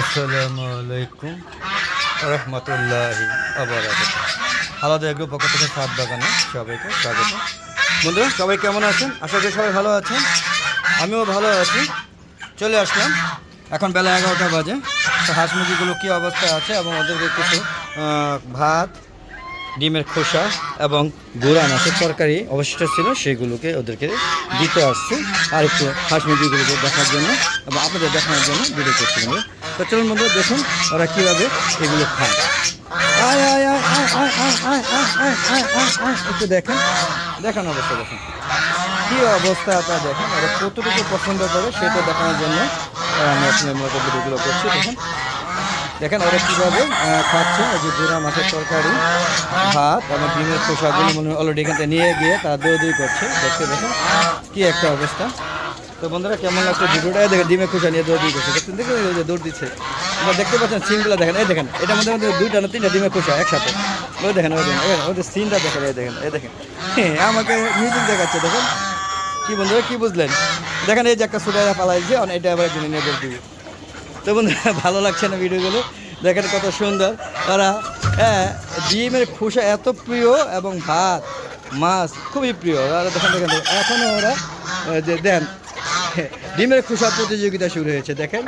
আসসালামু আলাইকুম রহমতুল্লাহি আলাদা এগুলো পক্ষ থেকে সাত বাগানে সবাইকে স্বাগত। বন্ধুরা, সবাই কেমন আছেন? আশা করি সবাই ভালো আছেন। আমিও ভালো আছি। চলে আসলাম। এখন বেলা এগারোটা বাজে। তো হাঁস মুরগিগুলো কী অবস্থায় আছে এবং ওদেরকে কিছু ভাত, ডিমের খোসা এবং গুড়া মাছের তরকারি অবশিষ্ট ছিল সেগুলোকে ওদেরকে দিতে আসছে। আর একটু হাঁস মুরগিগুলোকে দেখার জন্য এবং আপনাদের দেখানোর জন্য ভিডিও করছি। চলুন দেখুন ওরা কীভাবে এগুলো খায় আয় আয় আয় একটু দেখেন দেখান অবস্থা দেখেন কী অবস্থা তা দেখেন ওরা কতটুকু পছন্দ করে সেটা দেখানোর জন্য আমি আসলে মূলত ভিডিওগুলো করছি দেখেন দেখেন ওরা কীভাবে খাচ্ছে যে গুঁড়া মাছের তরকারি ভাত এবং ডিমের খোসাগুলো মনে হয় অলরেডি এখান থেকে নিয়ে গিয়ে তারা দৌড় করছে দেখতে দেখেন কী একটা অবস্থা তো বন্ধুরা কেমন লাগছে? ভিডিওটা দেখেন ডিমের খোসা নিয়ে দৌড় করছে দেখছেন দেখুন এই যে দৌড় দিচ্ছে। আপনারা দেখতে পাচ্ছেন সিনগুলো দেখেন এই দেখেন এটার মধ্যে মধ্যে দুইটা না তিনটা ডিমের খোসা একসাথে। ওই দেখেন ওই দেখেন ওদের সিনটা দেখেন এই দেখেন এই দেখেন। হ্যাঁ, আমাকে মিউজিক দেখাচ্ছে দেখেন। কি বন্ধুরা কি বুঝলেন? দেখেন এই যে একটা সুগার পালাইছে অনেক এটা আবার একজন নিয়ে দৌড় দিবে। তো বন্ধুরা ভালো লাগছে না ভিডিওগুলো? দেখেন কত সুন্দর। ওরা হ্যাঁ ডিমের খোসা এত প্রিয় এবং ভাত মাছ খুবই প্রিয়। দেখেন দেখেন, এখনও ওরা যে দেন ডিমের খোসা প্রতিযোগিতা শুরু হয়েছে, দেখেন।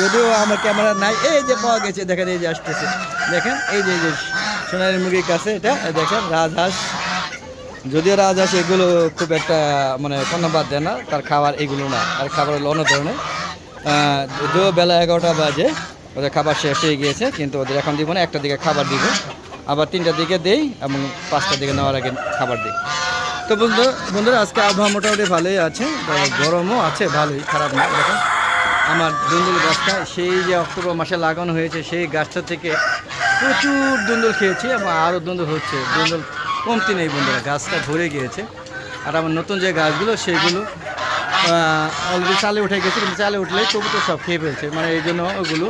যদিও আমার ক্যামেরা নাই, এই যে পাওয়া গেছে, দেখেন, এই যে আসতেছে। দেখেন, এই যে যে সোনালী মুরগির কাছে, এটা, দেখেন, রাজহাঁস। যদিও রাজহাঁস এগুলো খুব একটা মানে ধন্যবাদ দেয় না, তার খাবার এগুলো না আর খাবার হলো অন্য ধরনের। যদিও বেলা এগারোটা বাজে, ওদের খাবার শেষ হয়ে গিয়েছে, কিন্তু ওদের এখন দিব না, একটা দিকে খাবার দিব। আবার তিনটার দিকে দেই এবং পাঁচটার দিকে নেওয়ার আগে খাবার দিই। তো বন্ধু, বন্ধুরা, আজকে আবহাওয়া মোটামুটি ভালোই আছে। গরমও আছে, ভালোই, খারাপ না দেখেন আমার দুন্দুল গাছটা, সেই যে অক্টোবর মাসে লাগানো হয়েছে, সেই গাছটা থেকে প্রচুর দুন্দুল খেয়েছি এবং আরও দুন্দুল হচ্ছে। দুন্দুল কমতি নেই বন্ধুরা, গাছটা ভরে গিয়েছে। আর আমার নতুন যে গাছগুলো সেইগুলো অলরেডি চালে উঠে গেছে, কিন্তু চালে উঠলেই কবুতর সব খেয়ে ফেলছে। মানে এই জন্য ওগুলো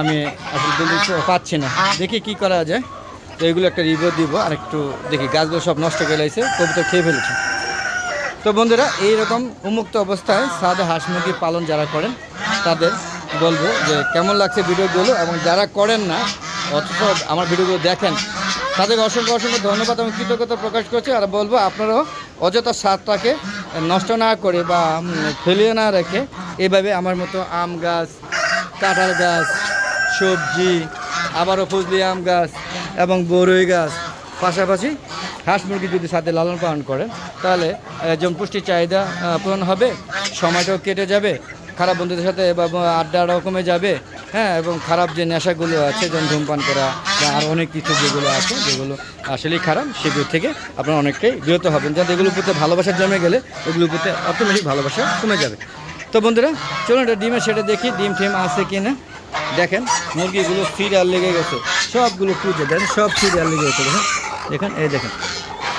আমি আসলে দুন্দুল পাচ্ছি না। দেখি কি করা যায়। তো এগুলো একটা রিভিউ দিব, আর একটু দেখি, গাছগুলো সব নষ্ট করে লাইছে, কবুতর খেয়ে ফেলেছে। তো বন্ধুরা, এইরকম উন্মুক্ত অবস্থায় সাদা হাঁস মুরগি পালন যারা করেন, তাদের বলব যে কেমন লাগছে ভিডিওগুলো, এবং যারা করেন না, অথচ আমার ভিডিওগুলো দেখেন, তাদেরকে অসংখ্য অসংখ্য ধন্যবাদ এবং কৃতজ্ঞতা প্রকাশ করছি, আর বলব আপনারাও অযথা স্বাদটাকে নষ্ট না করে বা ফেলিয়ে না রেখে এইভাবে আমার মতো আম গাছ, কাঁঠাল গাছ, সবজি, আবারও ফজলি আম গাছ এবং বরই গাছ। পাশাপাশি হাঁস মুরগি যদি সাথে লালন পালন করেন, তাহলে যেমন পুষ্টির চাহিদা পূরণ হবে, সময়টাও কেটে যাবে, খারাপ বন্ধুদের সাথে বা বা আড্ডাটাও কমে যাবে হ্যাঁ এবং খারাপ যে নেশাগুলো আছে, যেমন ধূমপান করা বা আর অনেক কিছু যেগুলো আছে, যেগুলো আসলেই খারাপ, সেগুলো থেকে আপনারা অনেকটাই বিরত হবেন। যাতে এগুলোর প্রতি ভালোবাসা জমে গেলে এগুলোর প্রতি অটোমেটিক ভালোবাসা কমে যাবে। তো বন্ধুরা, চলুন এটা ডিমের সেটা দেখি, ডিম টিম আছে কি না দেখেন, মুরগিগুলো সিরিয়াল লেগে গেছে। সবগুলো খুঁজে দেখেন সব সিরিয়াল লেগে গেছে দেখেন দেখেন, এই দেখেন,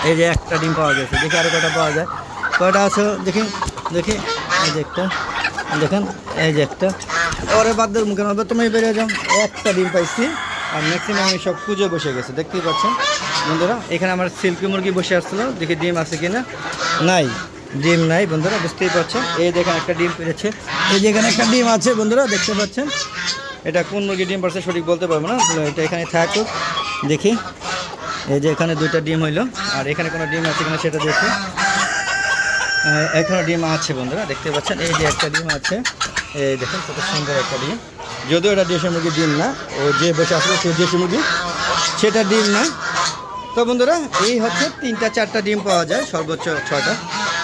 এই যে একটা ডিম পাওয়া গেছে, দেখি আরও কটা পাওয়া যায়। কয়টা আছে, দেখি দেখি, এই যে একটা, দেখেন, এই যে একটা। ওরে বাদ মুখে নবে তুমি বেরিয়ে যাও একটা ডিম পাইছি, আর ম্যাক্সিমাম আমি সব খুঁজে বসে গেছে, দেখতেই পাচ্ছেন? বন্ধুরা, এখানে আমার সিল্কি মুরগি বসে আসছিল, দেখি ডিম আছে কিনা? নাই, ডিম নাই, বন্ধুরা, বুঝতেই পারছেন? এই দেখেন একটা ডিম পেরেছে। এই যে এখানে একটা ডিম আছে, বন্ধুরা, দেখতে পাচ্ছেন? এটা কোন মুরগি ডিম পারছে সঠিক বলতে পারব না এটা এখানে থাকুক, দেখি। এই যে এখানে দুইটা ডিম হইল, আর এখানে কোনো ডিম আছে কিনা সেটা দেখি। এখানে ডিম আছে বন্ধুরা, দেখতে পাচ্ছেন, এই যে একটা ডিম আছে, এই দেখেন কত সুন্দর একটা ডিম। যদিও এটা দেশি মুরগির ডিম না, ও যে বসে আসলে সে দেশি মুরগি, সেটা ডিম না। তো বন্ধুরা, এই হচ্ছে তিনটা, চারটা ডিম পাওয়া যায়, সর্বোচ্চ ছয়টা,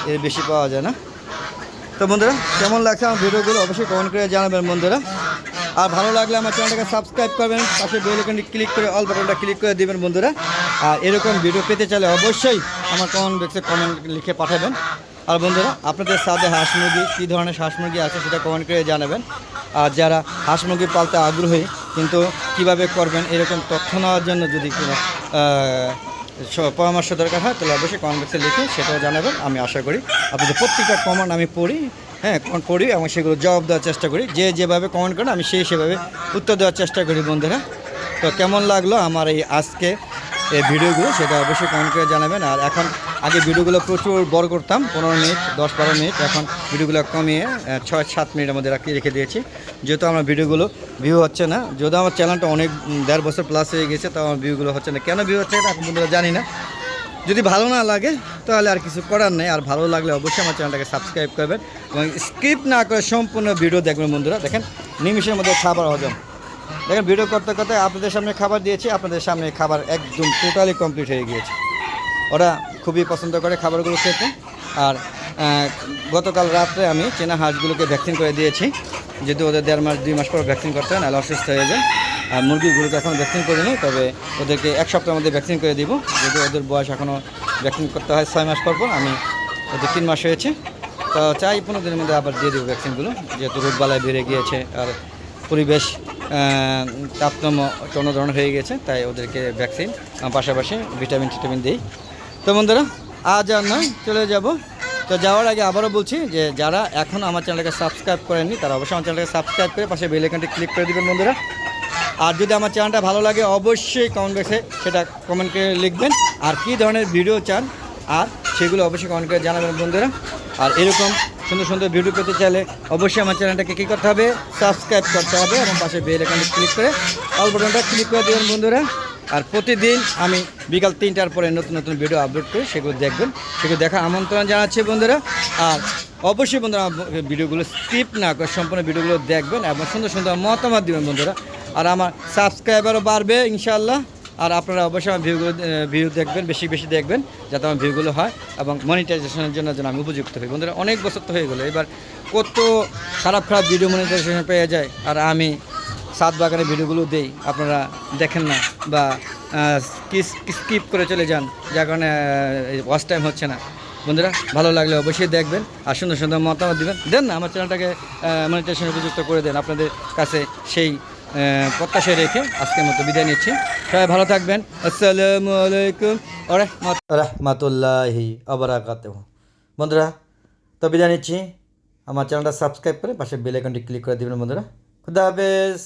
এর বেশি পাওয়া যায় না। তো বন্ধুরা, কেমন লাগছে আমার ভিডিওগুলো অবশ্যই কমেন্ট করে জানাবেন বন্ধুরা। আর ভালো লাগলে আমার চ্যানেলটাকে সাবস্ক্রাইব করবেন, পাশে বেল আইকনটি ক্লিক করে, অল বাটনটা ক্লিক করে দিবেন বন্ধুরা। আর এরকম ভিডিও পেতে চাইলে অবশ্যই আমার কমেন্ট বক্সে কমেন্ট লিখে পাঠাবেন। আর বন্ধুরা, আপনাদের সাথে হাঁস মুরগি, কী ধরনের হাঁস মুরগি আছে সেটা কমেন্ট করে জানাবেন। আর যারা হাঁস মুরগি পালতে আগ্রহী, কিন্তু কীভাবে করবেন এরকম তথ্য নেওয়ার জন্য যদি পরামর্শ দরকার হয়, তাহলে অবশ্যই কমেন্ট বক্সে লিখে সেটাও জানাবেন। আমি আশা করি আপনাদের প্রত্যেকটা কমেন্ট আমি পড়ি হ্যাঁ কমেন্ট পড়ি এবং সেগুলো জবাব দেওয়ার চেষ্টা করি। যে যেভাবে কমেন্ট করেন আমি সেই সেভাবে উত্তর দেওয়ার চেষ্টা করি, বন্ধুরা। তো কেমন লাগল আমার এই আজকে এই ভিডিওগুলো, সেটা অবশ্যই কমেন্ট করে জানাবেন। আর এখন, আগে ভিডিওগুলো প্রচুর বড় করতাম, পনেরো মিনিট, দশ বারো মিনিট, এখন ভিডিওগুলো কমিয়ে ছয় সাত মিনিটের মধ্যে রাখি রেখে দিয়েছি। যেহেতু আমার ভিডিওগুলো ভিউ হচ্ছে না যদিও আমার চ্যানেলটা অনেক দেড় বছর প্লাস হয়ে গেছে তাও আমার ভিউগুলো হচ্ছে না। কেন ভিউ হচ্ছে না এখন বন্ধুরা জানি না। যদি ভালো না লাগে, তাহলে আর কিছু করার নেই। আর ভালো লাগলে অবশ্যই আমার চ্যানেলটাকে সাবস্ক্রাইব করবেন এবং স্কিপ না করে সম্পূর্ণ ভিডিও দেখবেন বন্ধুরা। দেখেন নিমিশের মধ্যে খাবার হজম। দেখেন ভিডিও করতে করতে আপনাদের সামনে খাবার দিয়েছি, আপনাদের সামনে খাবার একদম টোটালি কমপ্লিট হয়ে গিয়েছে। ওরা খুবই পছন্দ করে খাবারগুলো খেতে। আর গতকাল রাত্রে আমি চেনা হাঁসগুলোকে ভ্যাকসিন করে দিয়েছি। যেহেতু ওদের দেড় মাস, দুই মাস পর ভ্যাকসিন করতে হয়, নাহলে অসুস্থ হয়ে যায়। মুরগিগুলোকে এখন ভ্যাকসিন করিনি তবে ওদেরকে এক সপ্তাহের মধ্যে ভ্যাকসিন করে দিব। যদি ওদের বয়স এখনও ভ্যাকসিন করতে হয় ছয় মাস পর পর আমি ওদের তিন মাস হয়েছে তো চাই পনেরো দিনের মধ্যে আবার দিয়ে দেবো ভ্যাকসিনগুলো যেহেতু রোগবালায় বেড়ে গিয়েছে আর পরিবেশ আহ, তাপতম্য অন্য ধরনের হয়ে গেছে তাই ওদেরকে ভ্যাকসিন পাশাপাশি ভিটামিন টিটামিন দিই। তো বন্ধুরা আজ আর নয় চলে যাব। তো যাওয়ার আগে আবারও বলছি যে যারা এখন আমার চ্যানেলকে সাবস্ক্রাইব করেননি তারা অবশ্যই আমার চ্যানেলকে সাবস্ক্রাইব করে পাশে বেল আইকনটি ক্লিক করে দিবেন বন্ধুরা। আর যদি আমার চ্যানেলটা ভালো লাগে, অবশ্যই কমেন্ট বক্সে সেটা কমেন্ট করে লিখবেন। আর কী ধরনের ভিডিও চান, আর সেগুলো অবশ্যই কমেন্ট করে জানাবেন বন্ধুরা। আর এরকম সুন্দর সুন্দর ভিডিও পেতে চাইলে অবশ্যই আমার চ্যানেলটাকে কী করতে হবে সাবস্ক্রাইব করতে হবে এবং পাশে বেল আইকনটি ক্লিক করে অল বাটনটা ক্লিক করে দেবেন বন্ধুরা। আর প্রতিদিন আমি বিকাল তিনটার পরে নতুন নতুন ভিডিও আপলোড করি সেগুলো দেখবেন, সেগুলো দেখা আমন্ত্রণ জানাচ্ছি বন্ধুরা। আর অবশ্যই বন্ধুরা ভিডিওগুলো স্কিপ না করে সম্পূর্ণ ভিডিওগুলো দেখবেন এবং সুন্দর সুন্দর মতামত দিবেন বন্ধুরা। আর আমার সাবস্ক্রাইবারও বাড়বে, ইনশাআল্লাহ। আর আপনারা অবশ্যই আমার ভিউগুলো ভিউ দেখবেন, বেশি বেশি দেখবেন, যাতে আমার ভিউগুলো হয় এবং মনিটাইজেশনের জন্য যেন আমি উপযুক্ত হই। বন্ধুরা, অনেক বছর তো হয়ে গেলো, এবার কত খারাপ খারাপ ভিডিও মনিটাইজেশন পেয়ে যায়, আর আমি সাত বাগানে ভিডিওগুলো দেই, আপনারা দেখেন না বা স্কিপ করে চলে যান, যার কারণে ওয়াচ টাইম হচ্ছে না। বন্ধুরা, ভালো লাগলে অবশ্যই দেখবেন, আর সুন্দর সুন্দর মতামত দিবেন। দেন না, আমার চ্যানেলটাকে মনিটাইজেশন উপযুক্ত করে দেন, আপনাদের কাছে সেই প্রত্যাশায় রেখে আজকের মতো বিদায় নিচ্ছি। সবাই ভালো থাকবেন। আসসালামু আলাইকুম রহমতুল্লাহি আবরাকাত বন্ধুরা, তো বিদায় নিচ্ছি। আমার চ্যানেলটা সাবস্ক্রাইব করে পাশে বেল আইকনটি ক্লিক করে দেবেন বন্ধুরা। খুদা হাফেজ।